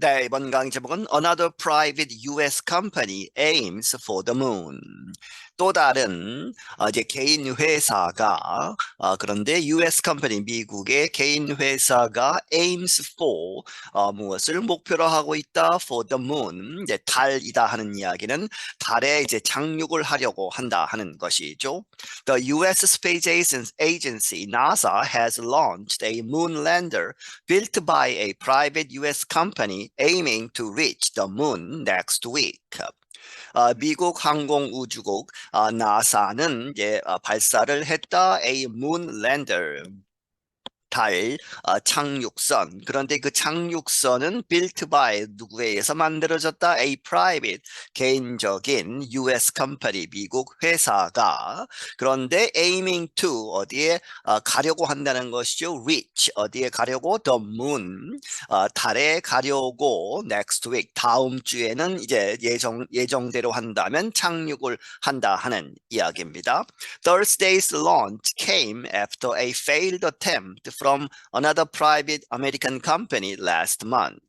네, 이번 강의 제목은 Another private US company aims for the moon. 또 다른 어, 이제 개인 회사가 어, 그런데 US 컴퍼니 미국의 개인 회사가 aims for 어, 무엇을 목표로 하고 있다 for the moon 이제 달이다 하는 이야기는 달에 이제 착륙을 하려고 한다 하는 것이죠. The US Space Agency NASA has launched a moon lander built by a private US company aiming to reach the moon next week. 어, 미국 항공우주국 어, 나사는 이제 어, 발사를 했다. A moon lander. 달 어, 착륙선. 그런데 그 착륙선은 built by 누구에 의해서 만들어졌다? A private 개인적인 US company 미국 회사가. 그런데 aiming to 어디에 어, 가려고 한다는 것이죠? reach 어디에 가려고? the moon 어, 달에 가려고 next week 다음 주에는 이제 예정 예정대로 한다면 착륙을 한다 하는 이야기입니다. Thursday's launch came after a failed attempt from another private American company last month.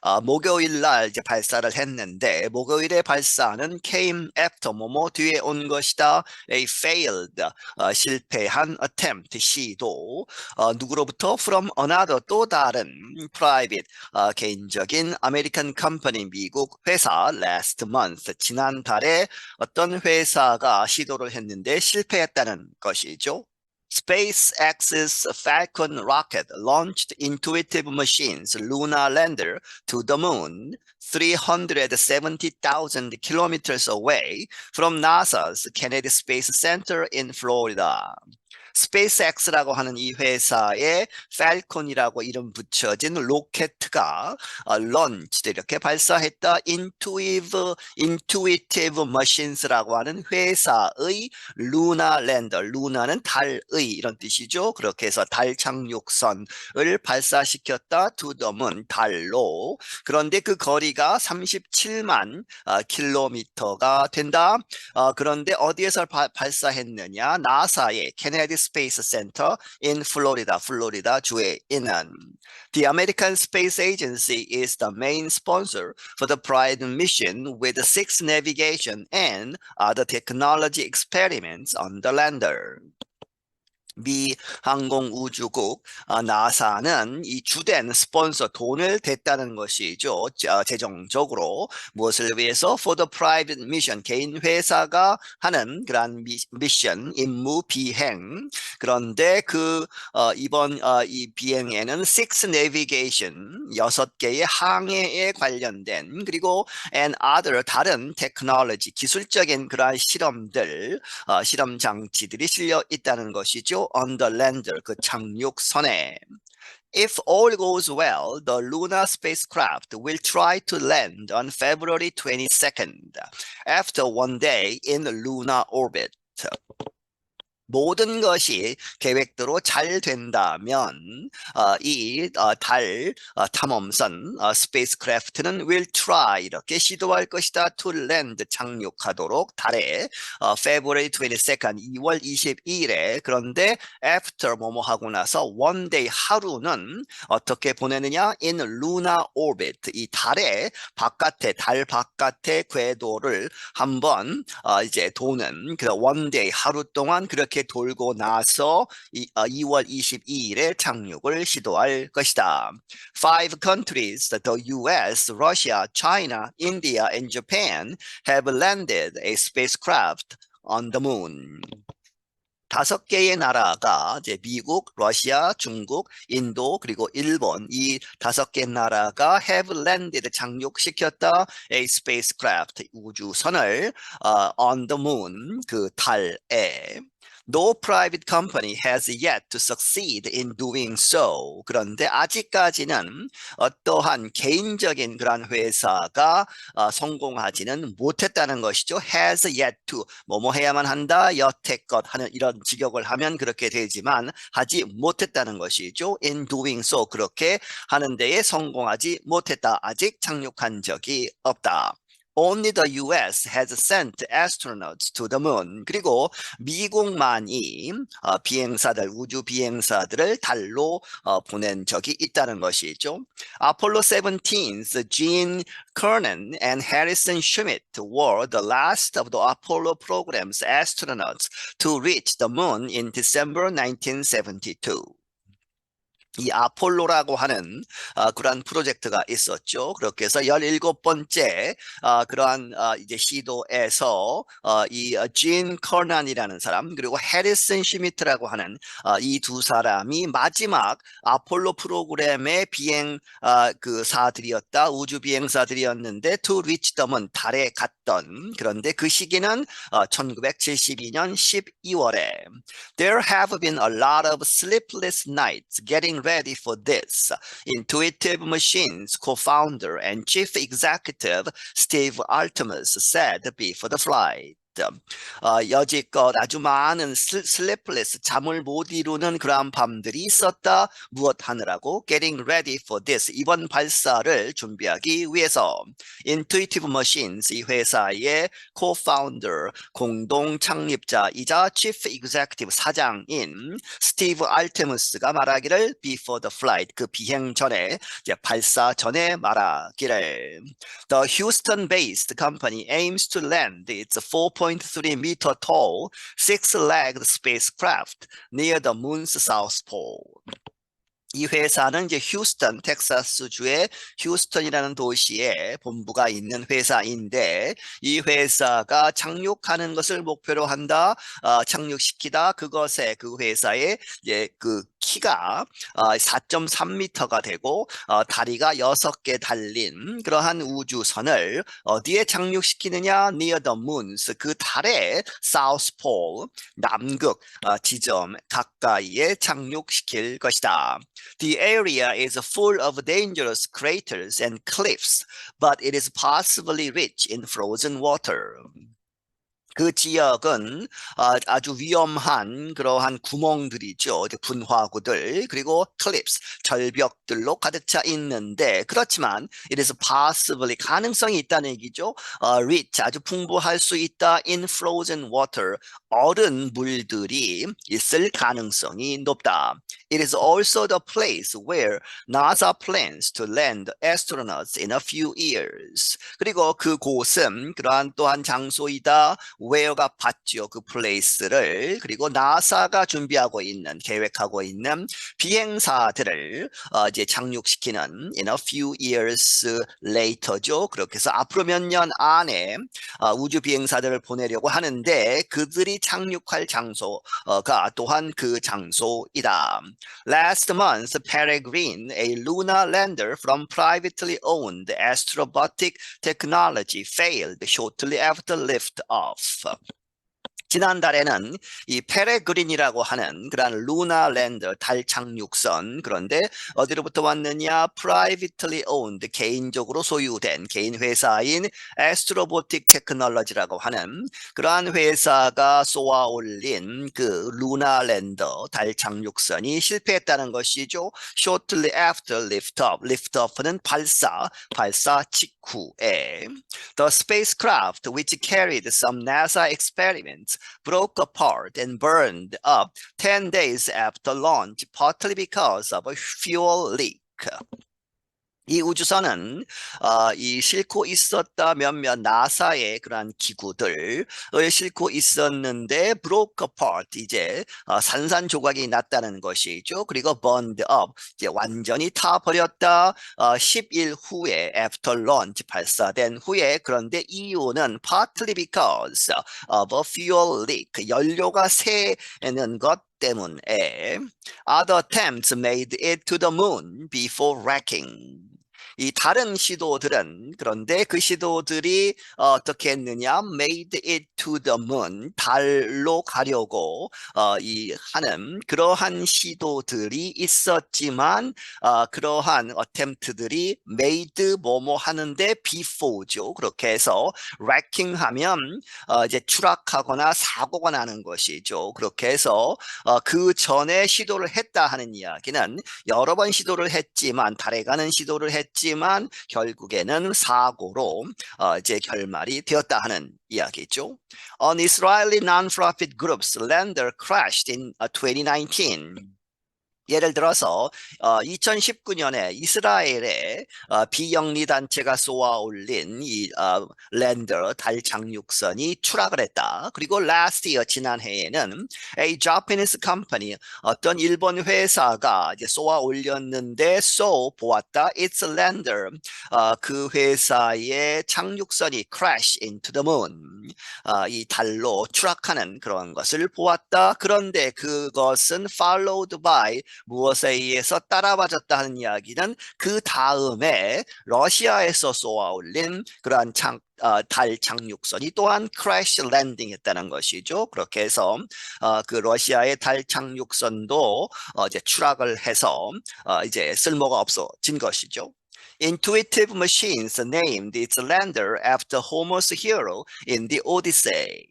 어, 목요일 날 이제 발사를 했는데 목요일에 발사는 came after 뭐뭐 뒤에 온 것이다. A failed 어, 실패한 attempt 시도 어, 누구로부터 from another 또 다른 private 어, 개인적인 American company 미국 회사 last month 지난달에 어떤 회사가 시도를 했는데 실패했다는 것이죠. SpaceX's Falcon rocket launched Intuitive Machines lunar lander to the moon 370,000 kilometers away from NASA's Kennedy Space Center in Florida. 스페이스X라고 하는 이 회사의 펠콘이라고 이름 붙여진 로켓가 어, 런치 이렇게 발사했다 인투이브 인투이티브 머신스라고 하는 회사의 루나 랜더 루나는 달의 이런 뜻이죠. 그렇게 해서 달 착륙선을 발사시켰다 투더문 달로 그런데 그 거리가 37만 어, 킬로미터가 된다. 어, 그런데 어디에서 바, 발사했느냐? 나사의 케네디 Space Center in Florida, 플로리다 주에 있는 The American Space Agency is the main sponsor for the Pride mission with six navigation and other technology experiments on the lander. 미 항공우주국 어, 나사는 이 주된 스폰서 돈을 댔다는 것이죠. 어, 재정적으로 무엇을 위해서 for the private mission 개인 회사가 하는 그런 미, 미션 임무 비행 그런데 그 어, 이번 어, 이 비행에는 six navigation 여섯 개의 항해에 관련된 그리고 and other 다른 테크놀로지 기술적인 그러한 실험들 어, 실험 장치들이 실려 있다는 것이죠. on the lander 그 착륙선에 If all goes well, the lunar spacecraft will try to land on February 22nd after one day in lunar orbit. 모든 것이 계획대로 잘 된다면 어, 이달 어, 어, 탐험선 어, 스페이스크래프트는 will try 이렇게 시도할 것이다. to land 착륙하도록 달에 어, February 22nd 2월 22일에. 그런데 after 뭐뭐 하고 나서 one day 하루는 어떻게 보내느냐? in lunar orbit. 이 달의 바깥에 달 바깥의 궤도를 한번 어, 이제 도는 그 one day 하루 동안 그렇게 이렇게 돌고 나서 이, 어, 2월 22일에 착륙을 시도할 것이다. Five countries, the US, Russia, China, India, and Japan have landed a spacecraft on the moon. 다섯 개의 나라가 이제 미국, 러시아, 중국, 인도 그리고 일본 이 다섯 개 나라가 have landed 착륙시켰다 a spacecraft 우주선을 uh, on the moon 그 달에 No private company has yet to succeed in doing so. 그런데 아직까지는 어떠한 개인적인 그런 회사가 어, 성공하지는 못했다는 것이죠. has yet to 뭐뭐 해야만 한다 여태껏 하는 이런 직역을 하면 그렇게 되지만 하지 못했다는 것이죠. in doing so 그렇게 하는 데에 성공하지 못했다. 아직 착륙한 적이 없다. Only the US has sent astronauts to the moon. 그리고 미국만이 어, 비행사들, 우주 비행사들을 달로 어, 보낸 적이 있다는 것이죠. Apollo 17's Gene Cernan and Harrison Schmitt were the last of the Apollo program's astronauts to reach the moon in December 1972. 이 아폴로라고 하는 어, 그러한 프로젝트가 있었죠. 그렇게 해서 17번째 어, 그러한 어, 이제 시도에서 어, 이진 커난이라는 사람 그리고 해리슨 시미트라고 하는 어, 이두 사람이 마지막 아폴로 프로그램의 비행 어, 그 사들이었다. 우주 비행사들이었는데 reach the은 달에 갔던 그런데 그 시기는 어, 1972년 12월에 There have been a lot of sleepless nights getting ready for this. Intuitive Machines co-founder and chief executive Steve Artemis said before the flight. 어, 여지껏 아주 많은 슬래플레스 잠을 못 이루는 그러한 밤들이 있었다. 무엇 하느라고 getting ready for this 이번 발사를 준비하기 위해서 Intuitive Machines 이 회사의 co-founder 공동 창립자이자 chief executive 사장인 스티브 알테무스가 말하기를 before the flight 그 비행 전에 이제 발사 전에 말하기를 The Houston-based company aims to land its 4. 1.3 meter tall six-legged spacecraft near the moon's south pole. 이 회사는 이제 휴스턴, 텍사스주의 휴스턴이라는 도시에 본부가 있는 회사인데 이 회사가 착륙하는 것을 목표로 한다, 어, 착륙시키다. 그것에 그 회사의 이제 그 키가 4.3m가 되고 어, 다리가 6개 달린 그러한 우주선을 어디에 착륙시키느냐? Near the moons. 그 달의 south pole 남극 어, 지점 가까이에 착륙시킬 것이다. The area is full of dangerous craters and cliffs, but it is possibly rich in frozen water. 그 지역은 아주 위험한 그러한 구멍들이죠. 분화구들 그리고 클립스 절벽들로 가득 차 있는데 그렇지만 it is possibly 가능성이 있다는 얘기죠. 어, rich 아주 풍부할 수 있다 in frozen water 얼은 물들이 있을 가능성이 높다. It is also the place where NASA plans to land astronauts in a few years. 그리고 그 곳은 그러한 또한 장소이다. Where가 받죠. 그 place를. 그리고 나사가 준비하고 있는, 계획하고 있는 비행사들을 어, 이제 착륙시키는 in a few years later죠. 그렇게 해서 앞으로 몇 년 안에 어, 우주 비행사들을 보내려고 하는데 그들이 착륙할 장소가 또한 그 장소이다. Last month, Peregrine, a lunar lander from privately owned Astrobotic Technology, failed shortly after liftoff. stuff. 지난달에는 이 페레그린이라고 하는 그런 루나 랜더 달 착륙선 그런데 어디로부터 왔느냐 privately owned 개인적으로 소유된 개인 회사인 에스트로보틱 테크놀로지라고 하는 그러한 회사가 쏘아 올린 그 루나 랜더 달 착륙선이 실패했다는 것이죠. shortly after liftoff liftoff는 발사 발사 직후에 the spacecraft which carried some NASA experiments broke apart and burned up 10 days after launch, partly because of a fuel leak. 이 우주선은 어, 이 싣고 있었다 몇몇 나사의 그러한 기구들을 싣고 있었는데 broke apart 이제 어, 산산조각이 났다는 것이죠. 그리고 burned up 이제 완전히 타버렸다. 어, 10일 후에 after launch 발사된 후에 그런데 이유는 partly because of a fuel leak 연료가 새는 것 때문에 other attempts made it to the moon before wrecking. 이 다른 시도들은 그런데 그 시도들이 어떻게 했느냐? Made it to the moon 달로 가려고 어, 이 하는 그러한 시도들이 있었지만 어, 그러한 어템트들이 made 뭐뭐 하는데 before죠. 그렇게 해서 wrecking 하면 어, 이제 추락하거나 사고가 나는 것이죠. 그렇게 해서 어, 그 전에 시도를 했다 하는 이야기는 여러 번 시도를 했지만 달에 가는 시도를 했지 했지만 결국에는 사고로 어, 이제 결말이 되었다 하는 이야기죠. An Israeli non-profit group's lander crashed in uh, 2019. 예를 들어서 어, 2019년에 이스라엘의 어, 비영리 단체가 쏘아 올린 이 어, 랜더 달 착륙선이 추락을 했다. 그리고 last year 지난해에는 a Japanese company 어떤 일본 회사가 이제 쏘아 올렸는데 쏘 보았다. Its lander 어, 그 회사의 착륙선이 crash into the moon 어, 이 달로 추락하는 그런 것을 보았다. 그런데 그것은 followed by 무엇에 의해서 따라와졌다 하는 이야기는 그 다음에 러시아에서 쏘아 올린 그러한 창, 어, 달 착륙선이 또한 크래시 랜딩 했다는 것이죠. 그렇게 해서 어, 그 러시아의 달 착륙선도 어, 이제 추락을 해서 어, 이제 쓸모가 없어진 것이죠. Intuitive Machines named its lander after Homer's hero in the Odyssey.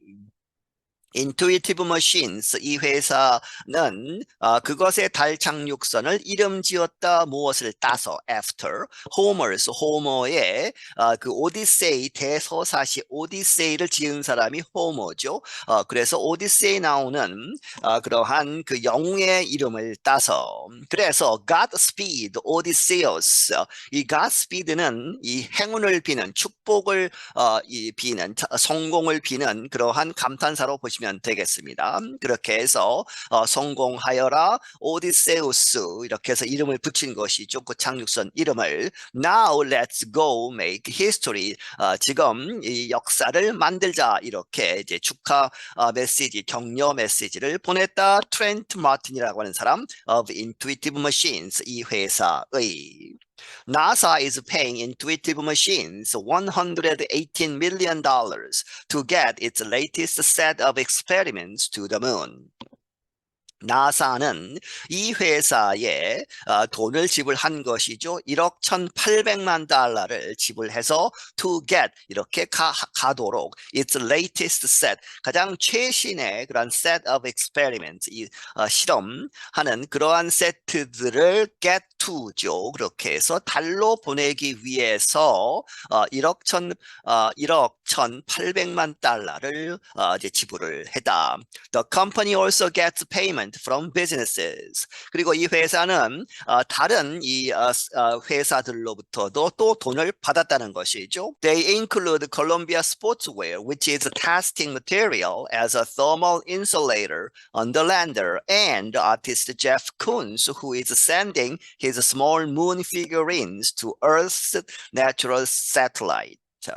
Intuitive Machines 이 회사는 어, 그것의 달 착륙선을 이름 지었다 무엇을 따서 after Homer's 호머의 어, 그 오디세이 대서사시 오디세이를 지은 사람이 호머죠. 어, 그래서 오디세이 나오는 어, 그러한 그 영웅의 이름을 따서 그래서 Godspeed Odysseus 이 Godspeed는 이 행운을 비는 축복을 어, 이 비는 자- 성공을 비는 그러한 감탄사로 보시면 되겠습니다. 그렇게 해서 어, 성공하여라 오디세우스 이렇게 해서 이름을 붙인 것이죠. 그 착륙선 이름을 Now let's go make history. 어, 지금 이 역사를 만들자 이렇게 이제 축하 어, 메시지 격려 메시지를 보냈다. 트렌트 마틴이라고 하는 사람 of Intuitive Machines 이 회사의 NASA is paying Intuitive Machines 118 million dollars to get its latest set of experiments to the moon. 나사는 이 회사에 어, 돈을 지불한 것이죠. 1억 1,800만 달러를 지불해서 to get 이렇게 가, 가도록 its latest set 가장 최신의 그런 set of experiments 이 어, 실험하는 그러한 세트들을 get to죠. 그렇게 해서 달로 보내기 위해서 어, 1억 1 어, 1억 1,800만 달러를 어, 이제 지불을 했다. The company also gets payment from businesses. 그리고 이 회사는 어, 다른 이 어, 스- 어, 회사들로부터도 또 돈을 받았다는 것이죠. They include Columbia Sportswear, which is testing material as a thermal insulator on the lander, and artist Jeff Koons, who is sending his small moon figurines to Earth's natural satellite. 자,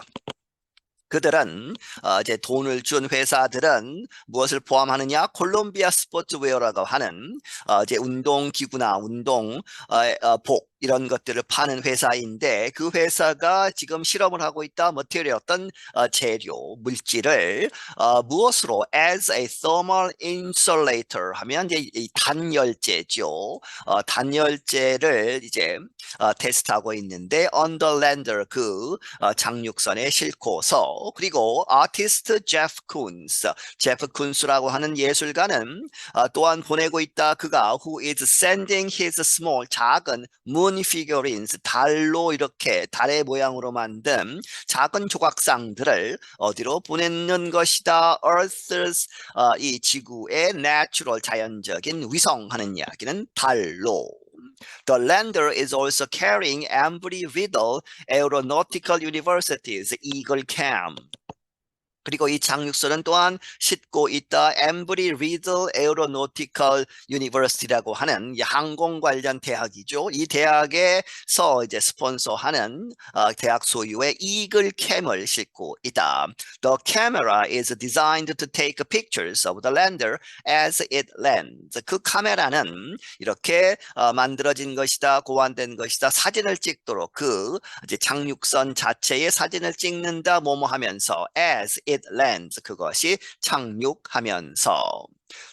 그들은 어, 이제 돈을 준 회사들은 무엇을 포함하느냐? 콜롬비아 스포츠웨어라고 하는 어, 이제 운동 기구나 운동 어, 어, 복 이런 것들을 파는 회사인데 그 회사가 지금 실험을 하고 있다. 머티리얼 어떤 어, 재료 물질을 어, 무엇으로 as a thermal insulator 하면 이제 이 단열재죠. 어, 단열재를 이제 어, 테스트하고 있는데 on the lander 그 어, 착륙선에 싣고서 그리고 아티스트 제프 쿤스 제프 쿤스라고 하는 예술가는 어, 또한 보내고 있다 그가 who is sending his small 작은 moon figurines 달로 이렇게 달의 모양으로 만든 작은 조각상들을 어디로 보내는 것이다 Earth's 어, 이 지구의 natural 자연적인 위성 하는 이야기는 달로 The lander is also carrying Embry-Riddle Aeronautical University's Eagle Cam. 그리고 이 착륙선은 또한 싣고 있다 엠브리 리들 에어로노티컬 유니버시티라고 하는 이 항공 관련 대학이죠. 이 대학에서 이제 스폰서하는 어, 대학 소유의 이글 캠을 싣고 있다. The camera is designed to take pictures of the lander as it lands. 그 카메라는 이렇게 어, 만들어진 것이다, 고안된 것이다, 사진을 찍도록 그 이제 착륙선 자체의 사진을 찍는다, 뭐뭐 하면서 as it lands 그것이 착륙하면서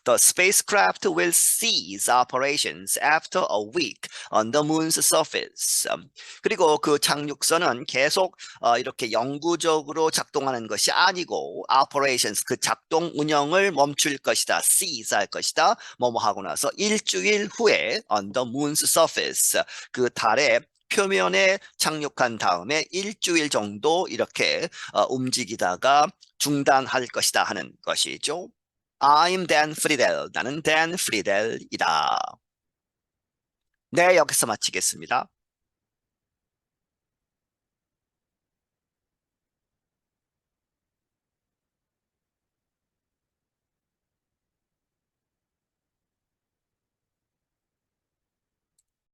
The spacecraft will cease operations after a week on the moon's surface. 음, 그리고 그 착륙선은 계속 어, 이렇게 영구적으로 작동하는 것이 아니고 operations 그 작동 운영을 멈출 것이다. cease 할 것이다. 뭐뭐 하고 나서 일주일 후에 on the moon's surface 그 달의 표면에 착륙한 다음에 일주일 정도 이렇게 어, 움직이다가 중단할 것이다 하는 것이죠. I'm Dan Friedel. 나는 Dan Friedel이다. 네, 여기서 마치겠습니다.